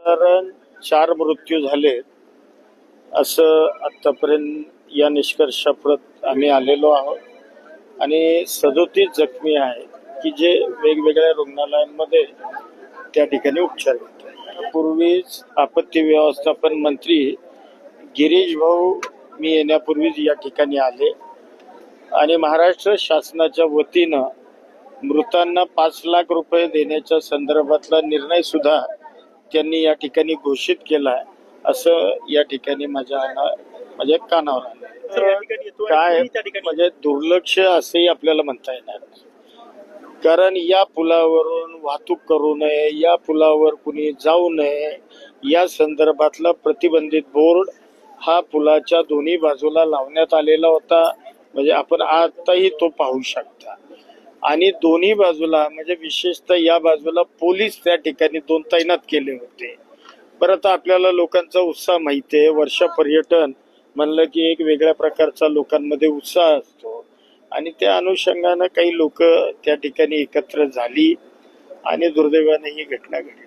साधारण चार मृत्यू झाले. असं आतापर्यंत या निष्कर्षाप्रत आम्ही आलेलो आहोत. आणि सदोतीस जखमी आहेत की जे वेगवेगळ्या रुग्णालयांमध्ये त्या ठिकाणी उपचार घेत पूर्वीच आपत्ती व्यवस्थापन मंत्री गिरीश भाऊ मी येण्यापूर्वीच या ठिकाणी आले. आणि महाराष्ट्र शासनाच्या वतीनं मृतांना पाच लाख रुपये देण्याच्या संदर्भातला निर्णय सुद्धा त्यांनी या ठिकाणी घोषित केला आहे असं या ठिकाणी माझ्या माझ्या कानावर आलं काय म्हणजे दुर्लक्ष असंही आपल्याला म्हणता येणार. कारण या पुलावरून वाहतूक करू नये या पुलावर कुणी जाऊ नये या संदर्भातला प्रतिबंधित बोर्ड हा पुलाच्या दोन्ही बाजूला लावण्यात आलेला होता. म्हणजे आपण आताही तो पाहू शकता. आणि दोन्ही बाजूला म्हणजे विशेषतः या बाजूला पोलीस त्या ठिकाणी दोन तैनात केले होते. बरं आता आपल्याला लोकांचा उत्साह माहिती आहे. वर्ष पर्यटन म्हणलं की एक वेगळ्या प्रकारचा लोकांमध्ये उत्साह असतो. आणि त्या अनुषंगानं काही लोक त्या ठिकाणी एकत्र झाली आणि दुर्दैवाने ही घटना घडली.